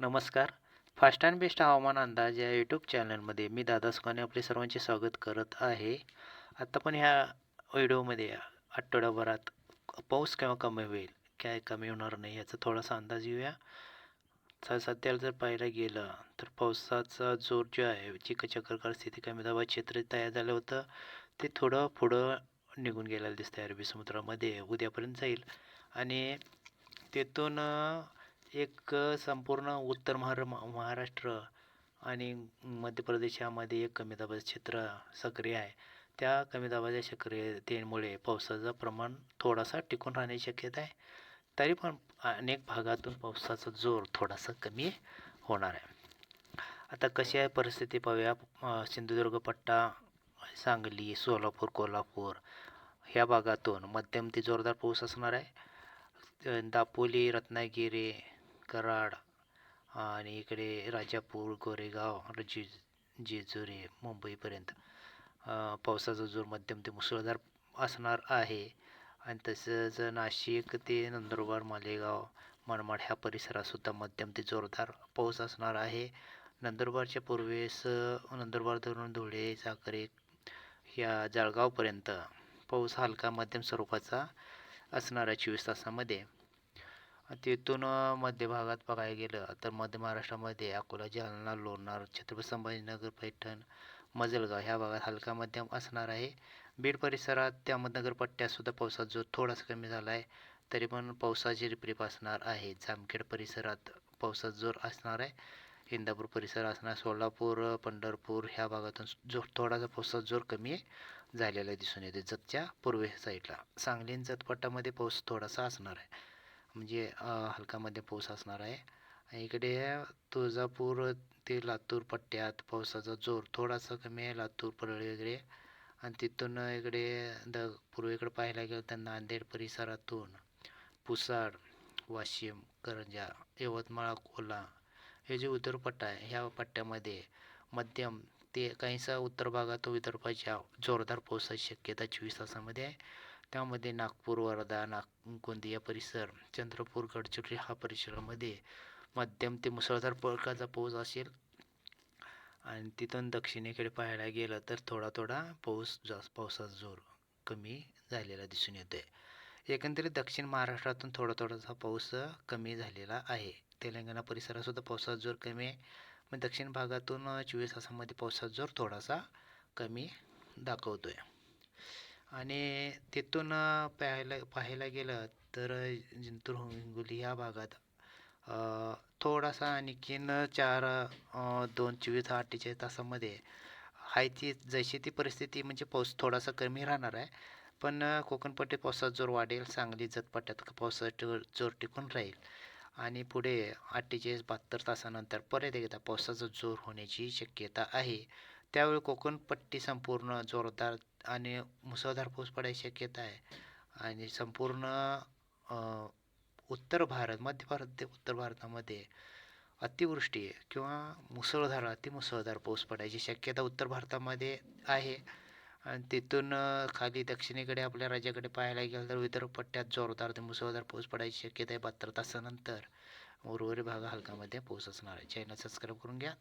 नमस्कार. Fast and best हवामान अंदाज या यूट्यूब चॅनलमध्ये मी दादा सुखाने आपले सर्वांचे स्वागत करत आहे. आत्ता पण ह्या व्हिडिओमध्ये आठवड्याभरात पाऊस केव्हा कमी होईल काय कमी होणार नाही याचा थोडासा अंदाज येऊया सध्याला जर पाहायला गेलं तर पावसाचा जोर जो आहे चिकचक्कर स्थिती कमी दाबा क्षेत्र तयार झालं होतं ते थोडं पुढं निघून गेलेलं दिसतं अरबी समुद्रामध्ये उद्यापर्यंत जाईल. आणि तिथून एक संपूर्ण उत्तर महार महाराष्ट्र आणि मध्य प्रदेशामध्ये एक कमी दाबाचं क्षेत्र सक्रिय आहे. त्या कमी दाबाच्या सक्रियतेमुळे पावसाचं प्रमाण थोडासा टिकून राहण्याची शक्यता आहे. तरी पण अनेक भागातून पावसाचा जोर थोडासा कमी होणार आहे. आता कशी आहे परिस्थिती पाहूया. सिंधुदुर्ग पट्टा सांगली सोलापूर कोल्हापूर ह्या भागातून मध्यम ते जोरदार पाऊस असणार आहे. दापोली रत्नागिरी कराड आणि इकडे राजापूर गोरेगाव जी जेजुरी मुंबईपर्यंत. पावसाचा जोर मध्यम ते मुसळधार असणार आहे. आणि तसंच नाशिक ते नंदुरबार मालेगाव मनमाड ह्या परिसरातसुद्धा मध्यम ते जोरदार पाऊस असणार आहे. नंदुरबारच्या पूर्वेस नंदुरबार धरून धुळे साखरे या जळगावपर्यंत पाऊस हलका मध्यम स्वरूपाचा असणार आहे चोवीस तासामध्ये. तिथून मध्य भागात बघायला गेलं तर मध्य महाराष्ट्रामध्ये अकोला जालना लोणार छत्रपती संभाजीनगर पैठण मजलगाव ह्या भागात हलका मध्यम असणार आहे. बीड परिसरात त्या अहमदनगर पट्ट्यातसुद्धा पावसाचा जोर थोडासा कमी झाला आहे. तरी पण पावसाची रिपरिप असणार आहे. जामखेड परिसरात पावसाचा जोर असणार आहे. इंदापूर परिसर असणार सोलापूर पंढरपूर ह्या भागातून जो थोडासा पावसाचा जोर कमी झालेला दिसून येते. जतच्या पूर्वे साईडला सांगली जतपट्ट्यामध्ये पाऊस थोडासा असणार आहे. म्हणजे हलका मध्ये पाऊस असणार आहे. इकडे तुळजापूर ते लातूर पट्ट्यात पावसाचा जोर थोडासा कमी आहे लातूर परळी वगैरे. आणि तिथून इकडे द पूर्वेकडे पाहायला गेलं तर नांदेड परिसरातून पुसाड वाशिम करंजा यवतमाळ अकोला हे जे उत्तरपट्टा आहे ह्या पट्ट्यामध्ये मध्यम ते काहीसा उत्तर भागात विदर्भाच्या जोरदार पावसाची शक्यता चोवीस तासामध्ये आहे. त्यामध्ये नागपूर वर्धा नाग गोंदिया परिसर चंद्रपूर गडचिरोली हा परिसरामध्ये मध्यम ते मुसळधार प्रकारचा पाऊस असेल. आणि तिथून दक्षिणेकडे पाहायला गेलं तर थोडा थोडा पाऊस जास्त पावसाचा जोर कमी झालेला दिसून येतो आहे एकंदरीत दक्षिण महाराष्ट्रातून थोडा थोडासा पाऊस कमी झालेला आहे. तेलंगणा परिसरातसुद्धा पावसाचा जोर कमी आहे. मग दक्षिण भागातून चोवीस तासामध्ये पावसाचा जोर थोडासा कमी दाखवतो आहे आणि तिथून पाहायला पाहायला गेलं तर जिंतूर हिंगोली ह्या भागात थोडासा आणखीन चार दोन चोवीस अठ्ठेचाळीस तासामध्ये आहे ती जशी ती परिस्थिती म्हणजे पाऊस थोडासा कमी राहणार आहे. पण कोकणपट्टी पावसात जोर वाढेल सांगली जतपट्ट्यात पावसाचा जोर टिकून राहील. आणि पुढे अठ्ठेचाळीस बहात्तर तासानंतर परत एकदा पावसाचा जोर होण्याची शक्यता आहे. त्यावेळी कोकणपट्टी संपूर्ण जोरदार आणि मुसळधार पाऊस पडायची शक्यता आहे. आणि संपूर्ण उत्तर भारत मध्य भारत ते उत्तर भारतामध्ये अतिवृष्टी किंवा मुसळधार अतिमुसळधार पाऊस पडायची शक्यता उत्तर भारतामध्ये आहे. आणि तिथून खाली दक्षिणेकडे आपल्या राज्याकडे पाहायला गेलं तर विदर्भ पट्ट्यात जोरदार ते मुसळधार पाऊस पडायची शक्यता आहे. बहात्तर तासानंतर उर्वरित भाग हलकामध्ये पाऊस असणार आहे. चॅनल सबस्क्राईब करून घ्या.